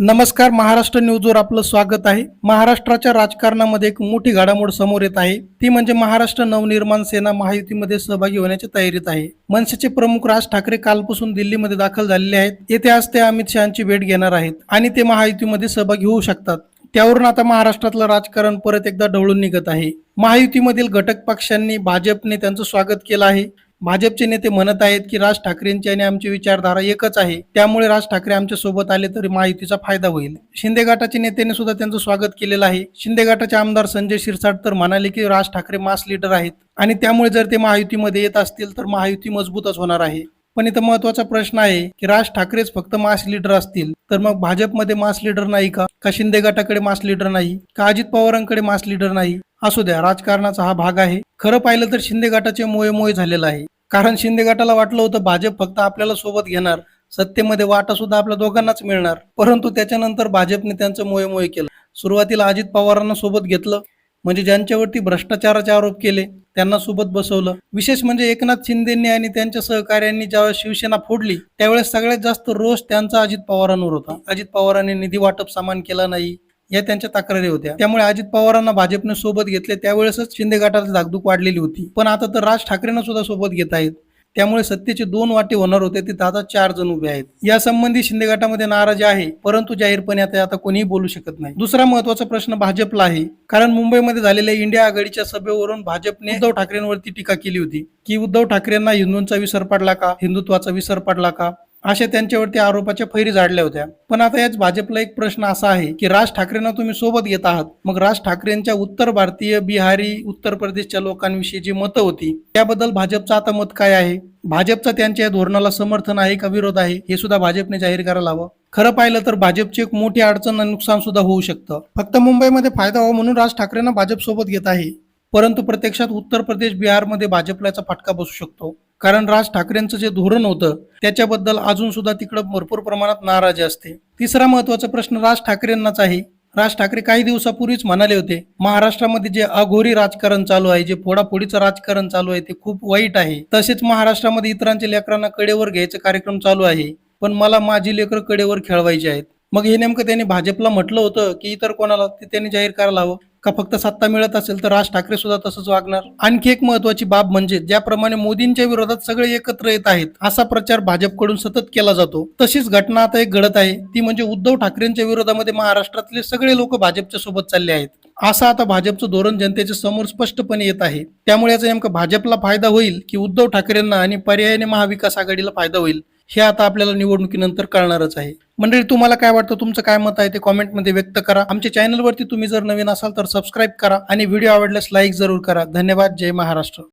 नमस्कार महाराष्ट्र न्यूजवर आपलं स्वागत आहे. महाराष्ट्राच्या राजकारणामध्ये एक मोठी घडामोड समोर येत आहे. ती म्हणजे महाराष्ट्र नवनिर्माण सेना महायुतीमध्ये सहभागी होण्याच्या तयारीत आहे. मनसेचे प्रमुख राज ठाकरे कालपासून दिल्लीमध्ये दाखल झालेले आहेत. येथे आज ते अमित शहाची भेट घेणार आहेत आणि ते महायुतीमध्ये सहभागी होऊ शकतात. त्यावरून आता महाराष्ट्रातलं राजकारण परत एकदा ढवळून निघत आहे. महायुतीमधील घटक पक्षांनी भाजपने त्यांचं स्वागत केलं आहे. भाजपचे नेते म्हणत आहेत की राज ठाकरेंची आणि आमची विचारधारा एकच आहे. त्यामुळे राज ठाकरे आमच्यासोबत आले तरी महायुतीचा फायदा होईल. शिंदे गटाचे नेत्याने सुद्धा त्यांचं स्वागत केलेलं आहे. शिंदे गटाचे आमदार संजय शिरसाट तर म्हणाले की राज ठाकरे मास लीडर आहेत. आणि त्यामुळे जर ते महायुतीमध्ये येत असतील तर महायुती मजबूतच होणार आहे. पण इथं महत्त्वाचा प्रश्न आहे की राज ठाकरेच फक्त मास लीडर असतील. तर मग भाजपमध्ये मास लीडर नाही का? का शिंदे गटाकडे मास लीडर नाही? का अजित पवारांकडे मास लीडर नाही? असू द्या राजकारणाचा हा भाग आहे. खरं पाहिलं तर शिंदे गटाचे मोये मोये झालेलं आहे. कारण शिंदे गटाला वाटलं होतं भाजप फक्त आपल्याला सोबत घेणार. सत्तेमध्ये वाटा सुद्धा आपल्या दोघांनाच मिळणार. परंतु त्याच्यानंतर भाजपने त्यांचं मोये मोये केलं. सुरुवातीला अजित पवारांना सोबत घेतलं. म्हणजे ज्यांच्यावरती भ्रष्टाचाराचे आरोप केले त्यांना सोबत बसवलं. विशेष म्हणजे एकनाथ शिंदेंनी आणि त्यांच्या सहकार्यांनी ज्यावेळेस शिवसेना फोडली त्यावेळेस सगळ्यात जास्त रोष त्यांचा अजित पवारांवर होता. अजित पवारांनी निधी वाटप समान केला नाही या त्यांच्या तक्रारी होत्या. त्यामुळे अजित पवारांना भाजपने सोबत घेतले त्यावेळेसच शिंदे गटाची धाकधूक वाढलेली होती. पण आता तर राज ठाकरेंना सुद्धा सोबत घेत आहेत. त्यामुळे सत्तेचे दोन वाटे होणार होते तिथं आता चार जण उभे आहेत. या संबंधी शिंदे गटामध्ये नाराजी आहे परंतु जाहीरपणे आता आता कोणीही बोलू शकत नाही. दुसरा महत्त्वाचा प्रश्न भाजपला आहे कारण मुंबईमध्ये झालेल्या इंडिया आघाडीच्या सभेवरून भाजपने उद्धव ठाकरेंवरती टीका केली होती की उद्धव ठाकरेंना हिंदूंचा विसर पडला का? हिंदुत्वाचा विसर पडला का? अशा त्यांच्यावरती आरोपाच्या फैरी झाडल्या होत्या. पण आता याच भाजपला एक प्रश्न असा आहे की राज ठाकरेंना तुम्ही सोबत घेत आहात. मग राज ठाकरेंच्या उत्तर भारतीय बिहारी उत्तर प्रदेशच्या लोकांविषयी जी मतं होती त्याबद्दल भाजपचं आता मत काय आहे? भाजपचा त्यांच्या या धोरणाला समर्थन आहे का विरोध आहे? हे सुद्धा भाजपने जाहीर करायला हवं. खरं पाहिलं तर भाजपची एक मोठी अडचण आणि नुकसान सुद्धा होऊ शकतं. फक्त मुंबईमध्ये फायदा व्हावा म्हणून राज ठाकरेंना भाजप सोबत घेत आहे. परंतु प्रत्यक्षात उत्तर प्रदेश बिहारमध्ये भाजपलाचा फटका बसू शकतो. कारण राज ठाकरेंचं जे धोरण होतं त्याच्याबद्दल अजून सुद्धा तिकडं भरपूर प्रमाणात नाराजी असते. तिसरा महत्त्वाचा प्रश्न राज ठाकरेंनाच आहे. राज ठाकरे काही दिवसापूर्वीच म्हणाले होते महाराष्ट्रामध्ये जे अघोरी राजकारण चालू आहे जे फोडाफोडीचं राजकारण चालू आहे ते खूप वाईट आहे. तसेच महाराष्ट्रामध्ये इतरांच्या लेकरांना कडेवर घ्यायचा कार्यक्रम चालू आहे. पण मला माझी लेकरं कडेवर खेळवायची आहेत. मग हे नेमकं त्यांनी भाजपला म्हटलं होतं की इतर कोणाला ते त्यांनी जाहीर करायला हवं? का फक्त सत्ता मिळत असेल तर राज ठाकरे सुद्धा तसंच वागणार? आणखी एक महत्वाची बाब म्हणजे ज्याप्रमाणे मोदींच्या विरोधात सगळे एकत्र येत आहेत असा प्रचार भाजपकडून सतत केला जातो. तशीच घटना आता एक घडत आहे ती म्हणजे उद्धव ठाकरेंच्या विरोधामध्ये महाराष्ट्रातले सगळे लोक भाजपच्या सोबत चालले आहेत. असं आता भाजपचं धोरण जनतेच्या समोर स्पष्टपणे येत आहे. त्यामुळे याचा नेमका भाजपला फायदा होईल की उद्धव ठाकरेंना आणि पर्यायाने महाविकास आघाडीला फायदा होईल? हे आता आपल्याला निवडणुकीनंतर कळणारच आहे. मंडळी तुम्हाला काय वाटतं? तुमचं काय मत आहे ते कॉमेंटमध्ये व्यक्त करा. आमच्या चॅनलवरती तुम्ही जर नवीन असाल तर सबस्क्राईब करा आणि व्हिडिओ आवडल्यास लाईक जरूर करा. धन्यवाद. जय महाराष्ट्र.